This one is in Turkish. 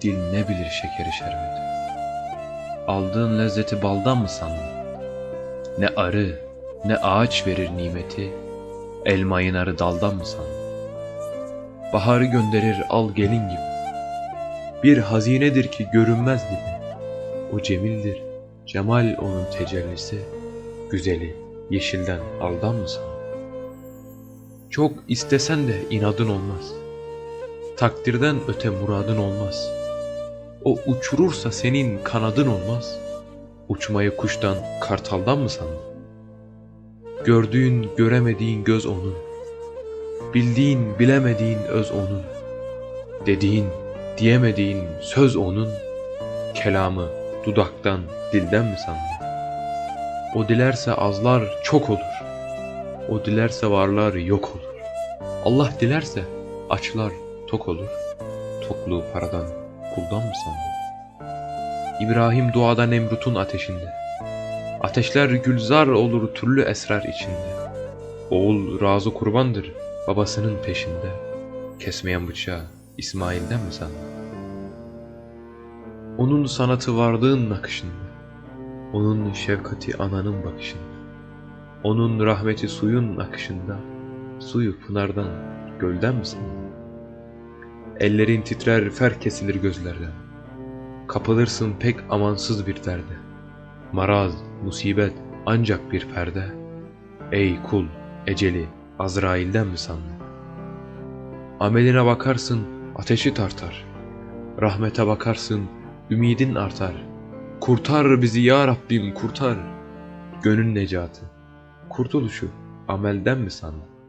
Dil ne bilir şekeri şerbeti. Aldığın lezzeti baldan mı sandın? Ne arı, ne ağaç verir nimeti, elmayın arı daldan mı sandın? Baharı gönderir al gelin gibi. Bir hazinedir ki görünmez gibi. O cemildir, cemal onun tecellisi, güzeli yeşilden aldan mı sandın? Çok istesen de inadın olmaz. Takdirden öte muradın olmaz. O uçurursa senin kanadın olmaz. Uçmayı kuştan, kartaldan mı sandın? Gördüğün, göremediğin göz onun. Bildiğin, bilemediğin öz onun. Dediğin, diyemediğin söz onun. Kelamı dudaktan, dilden mi sandın? O dilerse azlar çok olur. O dilerse varlar yok olur. Allah dilerse açlar tok olur. Tokluğu paradan, puldan mı sandın? İbrahim duada Nemrut'un ateşinde. Ateşler gülzar olur türlü esrar içinde. Oğul razı kurbandır babasının peşinde. Kesmeyen bıçağı İsmail'den mi sandın? Onun sanatı varlığın nakışında. Onun şefkati ananın bakışında. Onun rahmeti suyun akışında. Suyu pınardan, gölden mi sandın? Ellerin titrer, fer kesilir gözlerden. Kapılırsın pek amansız bir derde. Maraz, musibet ancak bir perde. Ey kul, eceli Azrail'den mi sandın? Ameline bakarsın, ateşi tartar. Rahmete bakarsın, ümidin artar. Kurtar bizi ya Rabbim kurtar. Gönül necatı, kurtuluşu amelden mi sandın?